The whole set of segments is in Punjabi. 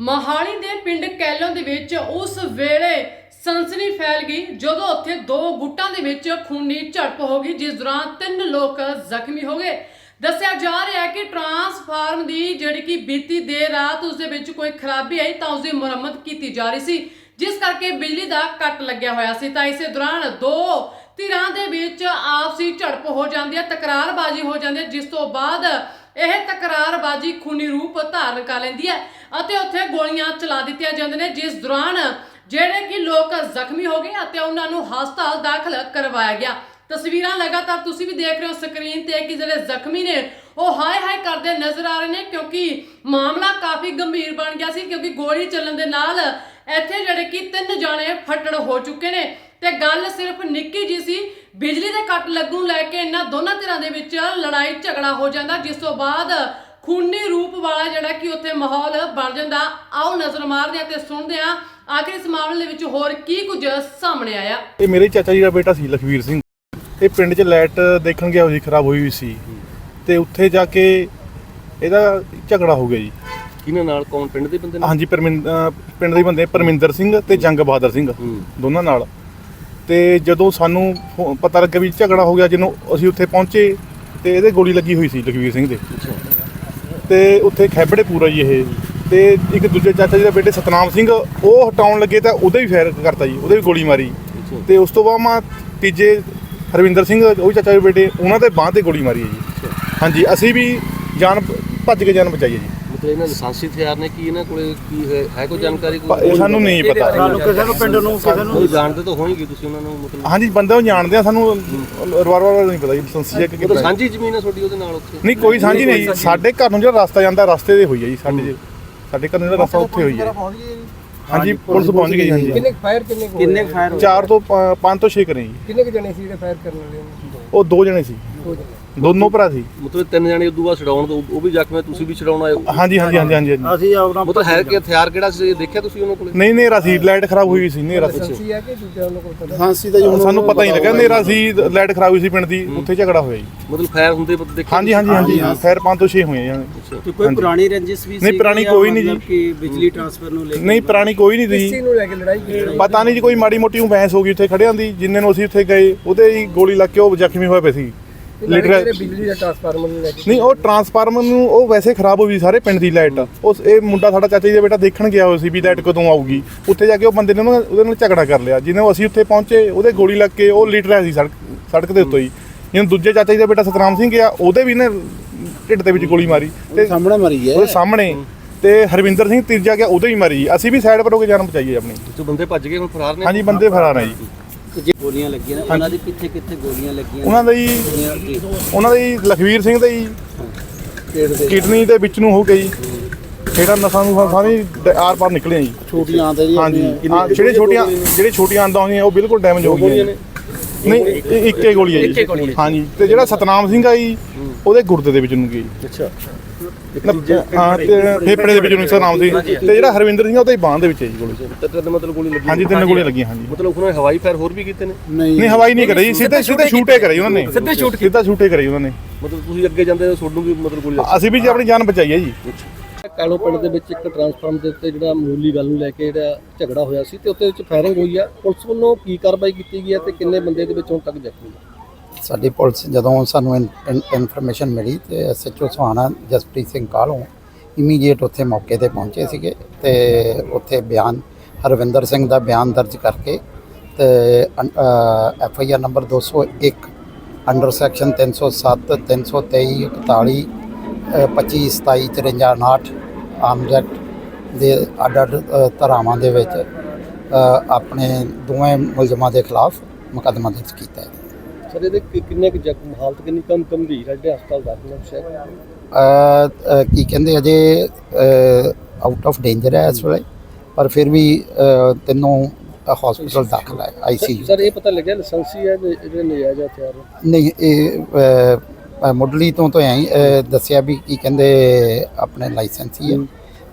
ਮਹਾਲੀ ਦੇ ਪਿੰਡ ਕੈਲੋਂ ਦੇ ਵਿੱਚ ਉਸ ਵੇਲੇ ਸਨਸਨੀ ਫੈਲ ਗਈ, ਜਦੋਂ ਉੱਥੇ ਦੋ ਗੁੱਟਾਂ ਦੇ ਵਿੱਚ ਖੂਨੀ ਝੜਪ ਹੋ ਗਈ, ਜਿਸ ਦੌਰਾਨ ਤਿੰਨ ਲੋਕ ਜ਼ਖਮੀ ਹੋ ਗਏ। ਦੱਸਿਆ ਜਾ ਰਿਹਾ ਹੈ ਕਿ ਟਰਾਂਸਫਾਰਮ ਦੀ ਜਿਹੜੀ ਕਿ ਬੀਤੀ ਦੇਰ ਰਾਤ ਉਸ ਦੇ ਵਿੱਚ ਕੋਈ ਖਰਾਬੀ ਆਈ ਤਾਂ ਉਸ ਦੀ ਮੁਰੰਮਤ ਕੀਤੀ ਜਾ ਰਹੀ ਸੀ, ਜਿਸ ਕਰਕੇ ਬਿਜਲੀ ਦਾ ਕੱਟ ਲੱਗਿਆ ਹੋਇਆ ਸੀ। ਤਾਂ ਇਸੇ ਦੌਰਾਨ ਦੋ ਧਿਰਾਂ ਦੇ ਵਿੱਚ ਆਪਸੀ ਝੜਪ ਹੋ ਜਾਂਦੀ ਹੈ, ਤਕਰਾਰਬਾਜ਼ੀ ਹੋ ਜਾਂਦੀ ਹੈ, ਜਿਸ ਤੋਂ ਬਾਅਦ ਇਹ ਤਕਰਾਰਬਾਜ਼ੀ ਖੂਨੀ ਰੂਪ ਧਾਰਨ ਕਰ ਲੈਂਦੀ ਹੈ ਅਤੇ ਉੱਥੇ ਗੋਲੀਆਂ ਚਲਾ ਦਿੱਤੀਆਂ ਜਾਂਦੀਆਂ ਨੇ, ਜਿਸ ਦੌਰਾਨ ਜਿਹੜੇ ਕਿ ਲੋਕ ਜ਼ਖਮੀ ਹੋ ਗਏ ਅਤੇ ਉਹਨਾਂ ਨੂੰ ਹਸਪਤਾਲ ਦਾਖਲ ਕਰਵਾਇਆ ਗਿਆ। ਤਸਵੀਰਾਂ ਲਗਾਤਾਰ ਤੁਸੀਂ ਵੀ ਦੇਖ ਰਹੇ ਹੋ ਸਕਰੀਨ ਤੇ ਕਿ ਜਿਹੜੇ ਜ਼ਖਮੀ ਨੇ, ਉਹ ਹਾਏ ਹਾਏ ਕਰਦੇ ਨਜ਼ਰ ਆ ਰਹੇ ਨੇ ਕਿਉਂਕਿ ਮਾਮਲਾ ਕਾਫੀ ਗੰਭੀਰ ਬਣ ਗਿਆ ਸੀ ਕਿਉਂਕਿ ਗੋਲੀ ਚੱਲਣ ਦੇ ਨਾਲ ਇੱਥੇ ਜਿਹੜੇ ਕਿ ਤਿੰਨ ਜਾਣੇ ਫੱਟੜ ਹੋ ਚੁੱਕੇ ਨੇ। ਤੇ ਗੱਲ ਸਿਰਫ ਨਿੱਕੀ ਜੀ ਸੀ ਬਿਜਲੀ ਦੇ ਕੱਟ ਲੱਗੂ ਲੈ ਕੇ ਇਹਨਾਂ ਦੋਨਾਂ ਧਿਰਾਂ ਦੇ ਵਿੱਚ ਲੜਾਈ ਝਗੜਾ ਹੋ ਜਾਂਦਾ। ਜਿਸ ਤੋਂ ਬਾਅਦ ਖੂਨੀ ਰੂਪ ਵਾਲਾ ਜਿਹੜਾ ਕਿ ਉੱਥੇ ਮਾਹੌਲ ਬਣ ਜਾਂਦਾ। ਆਓ ਨਜ਼ਰ ਮਾਰਦੇ ਆ ਤੇ ਸੁਣਦੇ ਆ ਆਖਿਰ ਇਸ ਮਾਮਲੇ ਦੇ ਵਿੱਚ ਹੋਰ ਕੀ ਕੁਝ ਸਾਹਮਣੇ ਆਇਆ। ਇਹ ਮੇਰੇ ਚਾਚਾ ਜੀ ਦਾ ਬੇਟਾ ਸੀ ਲਖਵੀਰ ਸਿੰਘ। ਇਹ ਪਿੰਡ 'ਚ ਲਾਈਟ ਦੇਖਣ ਗਿਆ ਹੋਈ ਖਰਾਬ ਹੋਈ ਹੋਈ ਸੀ। ਤੇ ਉੱਥੇ ਜਾ ਕੇ ਇਹਦਾ ਝਗੜਾ ਹੋ ਗਿਆ ਜੀ। ਕਿਹਨਾਂ ਨਾਲ? ਕੌਣ? ਪਿੰਡ ਦੇ ਬੰਦੇ ਨਾਲ? ਹਾਂਜੀ ਪਰਮਿੰਦ ਅਹ ਪਿੰਡ ਦੇ ਬੰਦੇ ਪਰਮਿੰਦਰ ਸਿੰਘ ਤੇ ਜੰਗ ਬਹਾਦਰ ਸਿੰਘ। ਦੋਨਾਂ ਨਾਲ। ਤੇ ਜਦੋਂ ਸਾਨੂੰ ਫੋ- ਪਤਾ ਲੱਗਾ ਵੀ ਝਗੜਾ ਹੋ ਗਿਆ ਜਦੋਂ ਅਸੀਂ ਉੱਥੇ ਪਹੁੰਚੇ ਤੇ ਇਹਦੇ ਗੋਲੀ ਲੱਗੀ ਹੋਈ ਸੀ ਲਖਵੀਰ ਸਿੰਘ ਦੇ। ਤੇ ਉੱਥੇ ਖੈਬੜੇ ਪੂਰਾ ਜੀ ਇਹ। ਤੇ ਇੱਕ ਦੂਜੇ ਚਾਚਾ ਜੀ ਦਾ ਬੇਟੇ ਸਤਨਾਮ ਸਿੰਘ ਉਹ ਹਟਾਉਣ ਲੱਗੇ ਤਾਂ ਉਹਦੇ ਵੀ ਫਾਇਰ ਕਰਤਾ ਜੀ ਉਹਦੇ ਵੀ ਗੋਲੀ ਮਾਰੀ। ਤੇ ਉਸ ਤੋਂ ਬਾਅਦ ਮਾ ਤੀਜੇ ਹਰਵਿੰਦਰ ਸਿੰਘ ਉਹ ਵੀ ਚਾਚਾ ਦੇ ਬੇਟੇ ਉਹਨਾਂ ਦੇ ਬਾਂਹ ਤੇ ਗੋਲੀ ਮਾਰੀ ਹੈ ਜੀ। ਹਾਂਜੀ ਅਸੀਂ ਵੀ ਜਾਨ ਭੱਜ ਕੇ ਜਾਨ ਬਚਾਈ ਹੈ ਜੀ। ਮਤਲਬ ਇਹਨਾਂ ਲਾਇਸੈਂਸੀ ਹਥਿਆਰ ਨੇ ਕੀ ਇਹਨਾਂ ਕੋਲੇ ਕੀ ਹੈ ਹੈ ਕੋਈ ਜਾਣਕਾਰੀ ਪ- ਇਹ ਸਾਨੂੰ ਨਹੀਂ ਪਤਾ। ਸਾਨੂੰ ਕਿਸੇ ਨੂੰ ਪਿੰਡ ਨੂੰ ਕਿਸੇ ਨੂੰ ਕੋਈ ਜਾਣਦੇ ਤਾਂ ਹੋਣਗੇ ਤੁਸੀਂ ਉਹਨਾਂ ਨੂੰ ਮਤਲਬ। ਹਾਂਜੀ ਬੰਦੇ ਉਹ ਜਾਣਦੇ ਆ ਸਾਨੂੰ ਰਿਵਾਲਵਰ ਨਹੀਂ ਪਤਾ ਜੀ ਲਾਇਸੈਂਸੀ ਹੈ ਕਿ ਮਤਲਬ ਕਿੱਦਾਂ ਹੈ। ਸਾਂਝੀ ਜ਼ਮੀਨ ਹੈ ਤੁਹਾਡੀ ਉਹਦੇ ਨਾਲ ਉੱਥੇ? ਨਹੀਂ ਕੋਈ ਸਾਂਝੀ ਨਹੀਂ ਜੀ। ਸਾਡੇ ਘਰ ਨੂੰ ਜਿਹੜਾ ਰਸਤਾ ਜਾਂਦਾ ਰਸਤੇ ਦੇ ਹੋਈ ਹੈ ਜੀ ਸਾਡੇ ਸਾਡੇ ਘਰ ਨੂੰ ਜਿਹੜਾ ਰਸਤਾ ਉੱਥੇ ਹੋਈ ਹੈ। ਹਾਂਜੀ ਪੁਲਿਸ ਪਹੁੰਚ ਗਈ ਜੀ, ਹਾਂਜੀ। ਕਿੰਨੇ ਫਾਇਰ ਕਿੰਨੇ ਕੁ ਕਿੰਨੇ ਹੋਏ? ਫਾਇਰ ਹੋਏ? ਚਾਰ ਤੋਂ ਪੰਜ ਤੋਂ 6 ਕਰੇ ਜੀ। ਕਿੰਨੇ ਕੁ ਜਣੇ ਸੀ ਜਿਹੜੇ ਫਾਇਰ ਕਰਨ ਵਾਲੇ ਨੇ? ਉਹ ਦੋ ਜਣੇ ਸੀ। ਦੋ ਜਣੇ। ਦੋਨੋਂ ਭਰਾ ਸੀ। ਮਤਲਬ ਤਿੰਨ ਜਣੇ ਉਦੋਂ ਬਾਅਦ ਛਡਾਉਣ ਤੋਂ ਉਹ ਵੀ ਜ਼ਖਮੀ ਹੈ, ਤੁਸੀਂ ਵੀ ਛਡਾਉਣ ਆਏ ਹੋ? ਹਾਂਜੀ ਹਾਂਜੀ ਹਾਂਜੀ ਹਾਂਜੀ ਹਾਂਜੀ। ਅਸੀਂ ਆਪਣਾ ਮਤਲਬ ਹੈ ਕਿ ਹਥਿਆਰ ਕਿਹੜਾ ਸੀ ਇਹ ਦੇਖਿਆ ਤੁਸੀਂ ਉਹਨਾਂ ਕੋਲੇ? ਨਹੀਂ ਨੇਰਾ ਸੀ ਲਾਈਟ ਖਰਾਬ ਹੋਈ ਹੋਈ ਸੀ ਨੇਰਾ ਸੀ। ਲਾਇਸੈਂਸੀ ਹੈ ਕਿ ਦੂਜਾ ਉਹਨਾਂ ਕੋਲ ਪਤਾ? ਹਾਂਸੀ ਦਾ ਜੀ ਸਾਨੂੰ ਪਤਾ ਹੀ ਲੱਗਾ ਨੇਰਾ ਸੀ ਲਾਈਟ ਖਰਾਬ ਹੋਈ ਸੀ ਪਿੰਡ ਦੀ ਉੱਥੇ ਝਗੜਾ ਹੋਇਆ ਜੀ। ਮਤਲਬ ਫਾਇਰ ਹੁੰਦੇ ਪਤਾ ਦੇਖਿਆ? ਹਾਂਜੀ ਹਾਂਜੀ ਹਾਂਜੀ ਫੇਰ ਪੰਜ ਤੋਂ 6 ਹੋਏ ਆ ਅੱਛਾ। ਤੇ ਕੋਈ ਪੁਰਾਣੀ ਰੰਜਿਸ਼ ਵੀ ਨਹੀਂ, ਸੀ ਪੁਰਾਣੀ ਜਾਂ ਕੋਈ ਨਹੀਂ ਮਤਲਬ ਕਿ ਬਿਜਲੀ ਟਰਾਂਸਫਰ ਨੂੰ ਲੈ ਕੇ? ਨਹੀਂ ਪੁਰਾਣੀ ਕੋਈ ਨਹੀਂ ਕਿਸ ਸੀ ਚੀਜ਼ ਨੂੰ ਲੈ ਕੇ ਲੜਾਈ ਕੀਤੀ? ਪਤਾ ਨਹੀਂ ਜੀ ਕੋਈ ਮਾੜੀ ਮੋਟੀ ਉਹ ਬਹਿਸ ਹੋ ਗਈ ਉੱਥੇ ਖੜਿਆਂ ਦੀ ਜਿੰਨੇ ਨੂੰ ਅਸੀਂ ਉੱਥੇ ਗਏ ਉਹਦੇ ਹੀ ਗੋਲੀ ਲੱਗ ਕੇ ਉਹ ਜ਼ਖਮੀ ਹੋਏ ਪਏ ਸੀ। ਬਿਜਲੀ ਦਾ ਟਰਾਂਸਫਾਰਮਰ ਨੂੰ ਲੈ ਕੇ ਨਹੀਂ ਉਹ ਟਰਾਂਸਫਾਰਮਰ ਨੂੰ ਉਹ ਵੈਸੇ ਖਰਾਬ ਹੋ ਗਈ ਸਾਰੇ ਪਿੰਡ ਦੀ ਲਾਈਟ ਉਸ ਇਹ ਮੁੰਡਾ ਸਾਡਾ ਚਾਚਾ ਜੀ ਦਾ ਬੇਟਾ ਦੇਖਣ ਗਿਆ ਹੋਇਆ ਸੀ ਵੀ ਲਾਈਟ ਕਦੋਂ ਆਊਗੀ। ਉੱਥੇ ਜਾ ਕੇ ਉਹ ਬੰਦੇ ਨੇ ਉਹਨਾਂ ਉਹਦੇ ਨਾਲ ਝਗੜਾ ਕਰ ਲਿਆ ਜਿਹਨੇ ਅਸੀਂ ਉੱਥੇ ਪਹੁੰਚੇ ਉਹਦੇ ਗੋਲੀ ਲੱਗ ਕੇ ਉਹ ਲੀਟਰ ਸੀ ਸੜਕ ਸੜਕ ਦੇ ਉੱਤੇ ਹੀ। ਜਿਹਨੂੰ ਦੂਜੇ ਚਾਚਾ ਜੀ ਦਾ ਬੇਟਾ ਸਤਨਾਮ ਸਿੰਘ ਗਿਆ ਉਹਦੇ ਵੀ ਨੇ ਢਿੱਡ ਦੇ ਵਿੱਚ ਗੋਲੀ ਮਾਰੀ। ਤੇ ਸਾਹਮਣੇ ਮਰੀ ਹੈ। ਉਹਦੇ ਸਾਹਮਣੇ। ਤੇ ਹਰਵਿੰਦਰ ਸਿੰਘ ਤੀਜਾ ਗਿਆ ਉਹਦੇ ਵੀ ਮਾਰੀ। ਜੀ। ਅਸੀਂ ਵੀ ਸਾਈਡ ਪਰ ਹੋ ਕੇ ਜਾਨ ਬਚਾਈ ਹੈ ਆਪਣੀ। ਜੋ ਬੰਦੇ ਭੱਜ ਗਏ ਹੁਣ ਫਰਾਰ ਨੇ? ਹਾਂਜੀ ਬੰਦੇ ਫਰਾਰ ਹੈ ਜੀ ਜੇ। ਗੋਲੀਆਂ ਲੱਗੀਆਂ ਨੇ ਉਹਨਾਂ ਦੀ ਕਿੱਥੇ ਕਿੱਥੇ ਗੋਲੀਆਂ ਲੱਗੀਆਂ ਉਹਨਾਂ ਦਾ ਜੀ ਜੀ ਉਹਨਾਂ ਦਾ ਜੀ ਲਖਵੀਰ ਸਿੰਘ ਦਾ ਜੀ। ਕਿਡਨੀ ਦੇ ਵਿੱਚ ਨੂੰ ਹੋ ਗਈ ਜਿਹੜਾ ਨਸਾਂ ਨੂੰ ਸਾਰੀ ਆਰ ਪਾਰ ਨਿਕਲੇ ਜੀ। ਛੋਟੀਆਂ ਆਂਦੇ ਜੀ ਹਾਂਜੀ। ਹਾਂ ਜਿਹੜੇ ਛੋਟੀਆਂ ਜਿਹੜੇ ਛੋਟੀਆਂ ਆਂਦਾਂ ਹੋਈਆਂ ਉਹ ਬਿਲਕੁਲ ਡੈਮੇਜ ਹੋ ਗਈਆਂ। ਨਹੀਂ ਇੱਕੇ ਗੋਲੀ ਹੈ ਜੀ। ਹਾਂਜੀ। ਤੇ ਜਿਹੜਾ ਸਤਨਾਮ ਸਿੰਘ ਆ ਜੀ ਉਹਦੇ ਗੁਰਦੇ ਦੇ ਵਿੱਚ ਨੂੰ ਗਈ ਅੱਛਾ। ਫੇਫੜੇ ਦੇ ਵਿੱਚ ਨੂੰ ਸਤਨਾਮ ਸਿੰਘ ਤੇ ਜਿਹੜਾ ਹਰਵਿੰਦਰ ਸਿੰਘ ਆ ਉਹਦੇ ਬਾਂਹ ਦੇ ਵਿੱਚ ਹੈ ਜੀ ਗੋਲੀ। ਤੇ ਤੇ ਮਤਲਬ ਗੋਲੀ ਲੱਗੀ ਹਾਂਜੀ ਤਿੰਨ ਗੋਲੀਆਂ ਲੱਗੀਆਂ ਹਾਂਜੀ। ਮਤਲਬ ਉਹਨਾਂ ਨੇ ਹਵਾਈ ਫਾਇਰ ਹੋਰ ਵੀ ਕੀਤੇ ਨੇ? ਨਹੀਂ। ਹਵਾਈ ਨਹੀਂ ਕਰੀ ਸਿੱਧੇ ਸਿੱਧੇ ਸ਼ੂਟੇ ਕਰੇ ਉਹਨਾਂ ਨੇ। ਸਿੱਧੇ ਸ਼ੂਟ ਸਿੱਧਾ ਸ਼ੂਟੇ ਕਰੇ ਉਹਨਾਂ ਨੇ। ਮਤਲਬ ਤੁਸੀਂ ਅੱਗੇ ਜਾਂਦੇ ਹੋ ਤੁਹਾਨੂੰ ਵੀ ਮਤਲਬ ਗੋਲੀ ਲੱਗੀ। ਅਸੀਂ ਵੀ ਜੀ ਆਪਣੀ ਜਾਨ ਬਚਾਈ ਹੈ ਜੀ। ਕਾਲੋ ਪਿੰਡ ਦੇ ਵਿੱਚ ਇੱਕ ਟਰਾਂਸਫਾਰਮ ਦੇ ਉੱਤੇ ਜਿਹੜਾ ਮਾਮੂਲੀ ਗੱਲ ਨੂੰ ਲੈ ਕੇ ਜਿਹੜਾ ਝਗੜਾ ਹੋਇਆ ਸੀ ਤੇ ਉੱਤੇ ਵਿੱਚ ਫਾਇਰਿੰਗ ਹੋਈ ਆ। ਪੁਲਿਸ ਵੱਲੋਂ ਕੀ ਕਾਰਵਾਈ ਕੀਤੀ ਗਈ ਹੈ ਤੇ ਕਿੰਨੇ ਬੰਦੇ ਦੇ ਵਿੱਚ ਹੁਣ ਤੱਕ ਜ਼ਖਮੀ ਨੇ? ਸਾਡੀ ਪੁਲਿਸ ਜਦੋਂ ਸਾਨੂੰ ਇਨਫੋਰਮੇਸ਼ਨ ਮਿਲੀ ਤੇ ਐਸਐਚਓ ਸੁਹਾਣਾ ਜਸਪ੍ਰੀਤ ਸਿੰਘ ਕਾਲੋਂ ਇਮੀਡੀਏਟ ਉੱਥੇ ਮੌਕੇ ਤੇ ਪਹੁੰਚੇ ਸੀਗੇ ਤੇ ਉੱਥੇ ਬਿਆਨ, ਹਰਵਿੰਦਰ ਸਿੰਘ ਦਾ ਬਿਆਨ ਦਰਜ ਕਰਕੇ ਤੇ F I R number 201 under section 307 323 41 25 27 53 59 arms act ਦੇ ਅੱਡ ਅੱਡ ਧਾਰਾਵਾਂ ਦੇ ਵਿੱਚ ਆਪਣੇ ਦੋਵੇਂ ਮੁਲਜ਼ਮਾਂ ਦੇ ਖਿਲਾਫ ਮੁਕੱਦਮਾ ਦਰਜ ਕੀਤਾ ਹੈ। ਸਰ ਇਹਦੇ ਕਿ- ਕਿੰਨੇ ਕੁ ਜ਼ਖਮ ਹਾਲਤ ਕਿੰਨੀ ਕਮ ਗੰਭੀਰ ਹੈ ਜਿਹੜੇ ਹਸਪਤਾਲ ਦਾਖਲ ਨੇ ਸ਼ਾਇਦ? ਅ, ਅ, ਕੀ ਕਹਿੰਦੇ ਅਜੇ ਆਊਟ ਆਫ ਡੇਂਜਰ ਹੈ ਇਸ ਵੇਲੇ ਪਰ ਫਿਰ ਵੀ ਅ, ਤਿੰਨੋਂ ਹਸਪੀਟਲ ਦਾਖਲ ਹੈ ਆਈਸੀਯੂ ਸਰ ਇਹ ਪਤਾ ਲੱਗਿਆ ਲਾਇਸੈਂਸੀ ਹੈ ਜੇ- ਜਿਹੜੇ ਨਜਾਇਜ਼ ਹਥਿਆਰ ਨੇ। ਨਹੀਂ ਇਹ ਮੁੱਢਲੀ ਤੋਂ ਤਾਂ ਐਂ ਹੀ, ਦੱਸਿਆ ਵੀ ਕੀ ਕਹਿੰਦੇ ਆਪਣੇ ਲਾਇਸੈਂਸੀ ਹੈ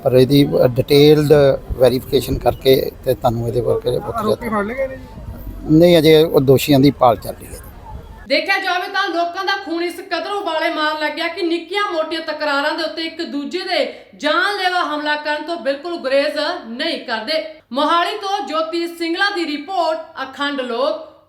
ਪਰ ਇਹਦੀ ਡਿਟੇਲਡ ਵੈਰੀਫਿਕੇਸ਼ਨ ਕਰਕੇ ਤੇ ਤੁਹਾਨੂੰ ਇਹਦੇ ਬਾਰੇ ਆਰੋਪੀ ਫੜ ਲਏ ਨਹੀਂ ਅਜੇ ਉਹ ਦੋਸ਼ੀਆਂ ਦੀ ਭਾਲ ਚੱਲ ਰਹੀ ਹੈ। ਦੇਖਿਆ ਜਾਵੇ ਤਾਂ ਲੋਕਾਂ ਦਾ ਖੂਨ ਇਸ ਕਦਰ ਉਬਾਲੇ ਮਾਰਨ ਲੱਗਿਆ ਕਿ ਨਿੱਕੀਆਂ ਮੋਟੀਆਂ ਤਕਰਾਰਾਂ ਦੇ ਉੱਤੇ ਇੱਕ ਦੂਜੇ ਦੇ ਜਾਨਲੇਵਾ ਹਮਲਾ ਕਰਨ ਤੋਂ ਬਿਲਕੁਲ ਗੁਰੇਜ਼ ਨਹੀਂ ਕਰਦੇ। ਮੋਹਾਲੀ ਤੋਂ ਜੋਤੀ ਸਿੰਗਲਾ ਦੀ ਰਿਪੋਰਟ, ਅਖੰਡ ਲੋਕ।